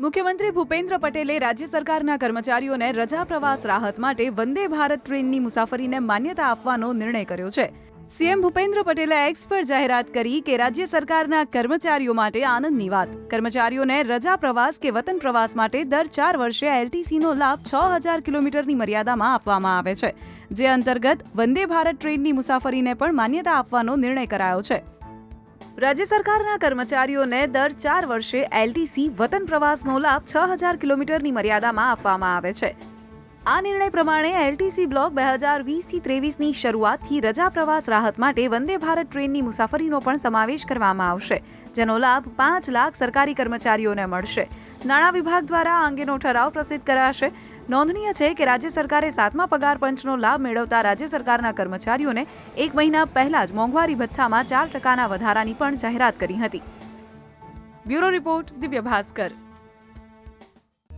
મુખ્યમંત્રી ભૂપેન્દ્ર પટેલે રાજ્ય સરકારના કર્મચારીઓને રજા પ્રવાસ રાહત માટે વંદે ભારત ટ્રેનની મુસાફરીને માન્યતા આપવાનો નિર્ણય કર્યો છે. સીએમ ભૂપેન્દ્ર પટેલે એક્સ પર જાહેરાત કરી કે રાજ્ય સરકારના કર્મચારીઓ માટે આનંદની વાત. કર્મચારીઓને રજા પ્રવાસ કે વતન પ્રવાસ માટે દર ચાર વર્ષે એલટીસીનો લાભ છ હજાર કિલોમીટરની મર્યાદામાં આપવામાં આવે છે, જે અંતર્ગત વંદે ભારત ટ્રેનની મુસાફરીને પણ માન્યતા આપવાનો નિર્ણય કરાયો છે. રાજ્ય સરકારના કર્મચારીઓને દર ચાર વર્ષે એલટીસી વતન પ્રવાસનો લાભ છ હજાર કિલોમીટરની મર્યાદામાં આપવામાં આવે છે. આ નિર્ણય પ્રમાણે એલટીસી બ્લોક બે હજાર વીસથી ત્રેવીસની શરૂઆતથી રજા પ્રવાસ રાહત માટે વંદે ભારત ટ્રેનની મુસાફરીનો પણ સમાવેશ કરવામાં આવશે, જેનો લાભ પાંચ લાખ સરકારી કર્મચારીઓને મળશે. નાણાં વિભાગ દ્વારા આ અંગેનો ઠરાવ પ્રસિદ્ધ કરાશે. નોંધનીય છે કે રાજ્ય સરકારે સાતમા પગાર પંચનો લાભ મેળવતા રાજ્ય સરકારના કર્મચારીઓને એક મહિના પહેલા જ મોંઘવારી ભથ્થામાં ચાર ટકાના વધારાની પણ જાહેરાત કરી હતી. Bureau report Divya Bhaskar.